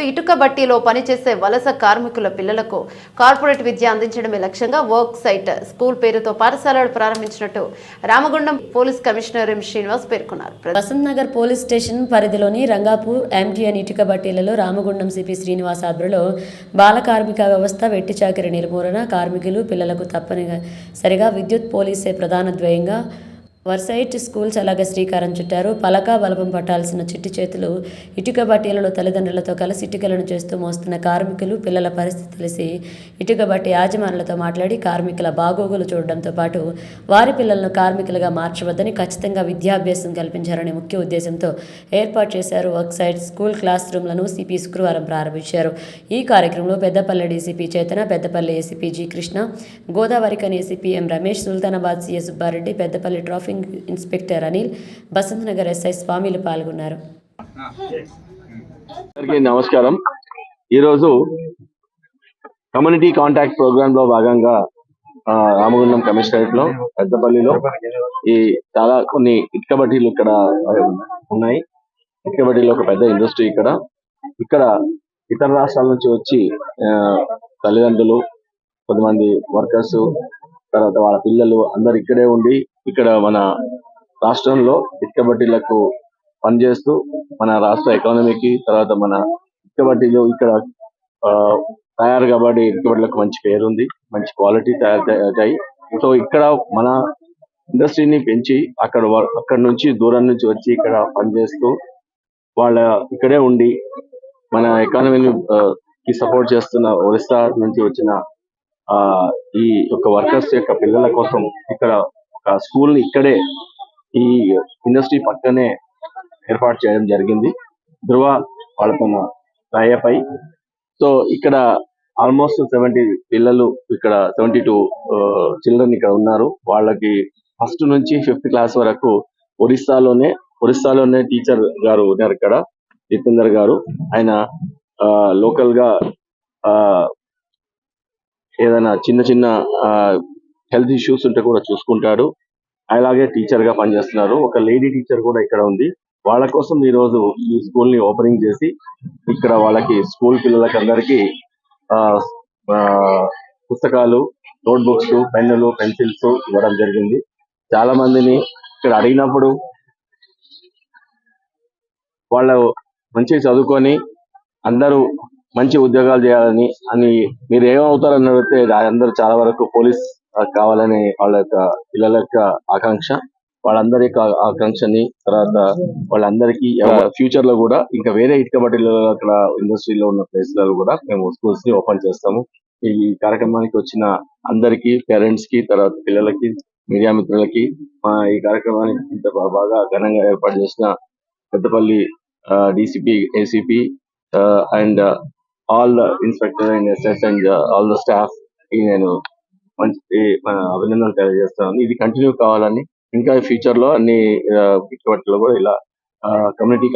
పాటు ఇటుక బట్టీలో పనిచేసే వలస కార్మికుల పిల్లలకు కార్పొరేట్ విద్య అందించడమే లక్ష్యంగా వర్క్ సైట్ స్కూల్ పేరుతో పాఠశాలలు ప్రారంభించినట్టు Ramagundam police commissioner M Srinivas పేర్కొన్నారు. వసంత్ నగర్ పోలీస్ స్టేషన్ పరిధిలోని రంగాపూర్ ఎంటీఎన్ ఇటుక బట్టీలలో రామగుండం సిపి శ్రీనివాస్ ఆధ్వర్యంలో బాల కార్మిక వ్యవస్థ వెట్టి చాకిరి నిర్మూలన కార్మికులు పిల్లలకు తప్పనిసరిగా విద్యుత్ పోలీసే ప్రధాన ధ్యేయంగా వర్సైట్ స్కూల్స్ అలాగే శ్రీకారం చుట్టారు. పలక బలపం పట్టాల్సిన చిట్టి చేతులు ఇటుక బట్టీలలో తల్లిదండ్రులతో కలిసి ఇటుకలను చేస్తూ మోస్తున్న కార్మికులు పిల్లల పరిస్థితి తెలిసి ఇటుక బట్టి యాజమానులతో మాట్లాడి కార్మికుల బాగోగులు చూడడంతో పాటు వారి పిల్లలను కార్మికులుగా మార్చవద్దని ఖచ్చితంగా విద్యాభ్యాసం కల్పించారనే ముఖ్య ఉద్దేశంతో ఏర్పాటు చేశారు. వర్క్సైట్ స్కూల్ క్లాస్ రూమ్లను సిపి శుక్రవారం ప్రారంభించారు. ఈ కార్యక్రమంలో Peddapalli DCP Chetana Peddapalli ACP G Krishna Godavarikhani ACP M Ramesh Sultanabad CS Subbareddy Peddapalli traffic inspector Anil Basanth Nagar SI స్వామిలు పాల్గొన్నారు. నమస్కారం. ఈరోజు కమ్యూనిటీ కాంటాక్ట్ ప్రోగ్రామ్లో భాగంగా ఆ, రామగుండం కమిషనరేట్లో పెద్దపల్లిలో ఈ చాలా కొన్ని ఇటుక బట్టీలు ఇక్కడ ఉన్నాయి. ఇటుక ఒక పెద్ద ఇండస్ట్రీ ఇక్కడ. ఇక్కడ ఇతర రాష్ట్రాల నుంచి వచ్చి తల్లిదండ్రులు కొంతమంది వర్కర్స్ తర్వాత వాళ్ళ పిల్లలు అందరు ఇక్కడే ఉండి ఇక్కడ మన రాష్ట్రంలో ఇటుక బట్టీలకు పనిచేస్తూ మన రాష్ట్ర ఎకానమీకి తర్వాత మన ఇటుక బట్టీలు ఇక్కడ ఆ, తయారు కాబట్టి ఇటుక బట్టీలకు మంచి పేరు ఉంది మంచి క్వాలిటీ తయారు అవుతాయి సో ఇక్కడ మన ఇండస్ట్రీని పెంచి అక్కడ అక్కడ నుంచి దూరం నుంచి వచ్చి ఇక్కడ పనిచేస్తూ వాళ్ళ ఇక్కడే ఉండి మన ఎకానమీని కి సపోర్ట్ చేస్తున్న ఒరిస్సా నుంచి వచ్చిన ఆ ఈ యొక్క వర్కర్స్ యొక్క పిల్లల కోసం ఇక్కడ ఒక స్కూల్ని ఇక్కడే ఈ ఇండస్ట్రీ పక్కనే ఏర్పాటు చేయడం జరిగింది. ధృవ వాళ్ళతో టైఅప్ అయి సో ఇక్కడ ఆల్మోస్ట్ సెవెంటీ పిల్లలు ఇక్కడ సెవెంటీ టూ చిల్డ్రన్ ఇక్కడ ఉన్నారు. వాళ్ళకి ఫస్ట్ నుంచి ఫిఫ్త్ క్లాస్ వరకు ఒరిస్సాలోనే ఒరిస్సాలోనే టీచర్ గారు ఉన్నారు ఇక్కడ జితేందర్ గారు. ఆయన లోకల్గా ఆ, ఏదైనా చిన్న చిన్న హెల్త్ ఇష్యూస్ ఉంటే కూడా చూసుకుంటాడు. అలాగే టీచర్గా పనిచేస్తున్నారు. ఒక లేడీ టీచర్ కూడా ఇక్కడ ఉంది. వాళ్ళ కోసం ఈ రోజు ఈ స్కూల్ని ఓపెనింగ్ చేసి ఇక్కడ వాళ్ళకి స్కూల్ పిల్లలకి అందరికీ ఆ, పుస్తకాలు నోట్ బుక్స్ పెన్నులు పెన్సిల్స్ ఇవ్వడం జరిగింది. చాలా మందిని ఇక్కడ అడిగినప్పుడు వాళ్ళు మంచిగా చదువుకొని అందరూ మంచి ఉద్యోగాలు చేయాలని అని మీరు ఏమవుతారని అడిగితే అందరూ చాలా వరకు పోలీస్ కావాలని వాళ్ళ యొక్క పిల్లల యొక్క ఆకాంక్ష వాళ్ళందరి యొక్క ఆకాంక్షని తర్వాత వాళ్ళందరికీ ఫ్యూచర్లో కూడా ఇంకా వేరే ఇటుక బట్టీలు అక్కడ ఇండస్ట్రీలో ఉన్న ప్లేస్లలో కూడా మేము స్కూల్స్ని ఓపెన్ చేస్తాము. ఈ కార్యక్రమానికి వచ్చిన అందరికీ పేరెంట్స్కి తర్వాత పిల్లలకి మీడియా మిత్రులకి మా ఈ కార్యక్రమానికి ఇంత బాగా ఘనంగా ఏర్పాటు చేసిన Peddapalli DCP ACP and all the inspector and SS and all the staff నేను మంచి ఆ, అభినందనలు తెలియజేస్తున్నాను. ఇది కంటిన్యూ కావాలని ఇంకా ఫ్యూచర్లో అన్ని ఇటుకబట్టలో కూడా ఇలా కమ్యూనిటీ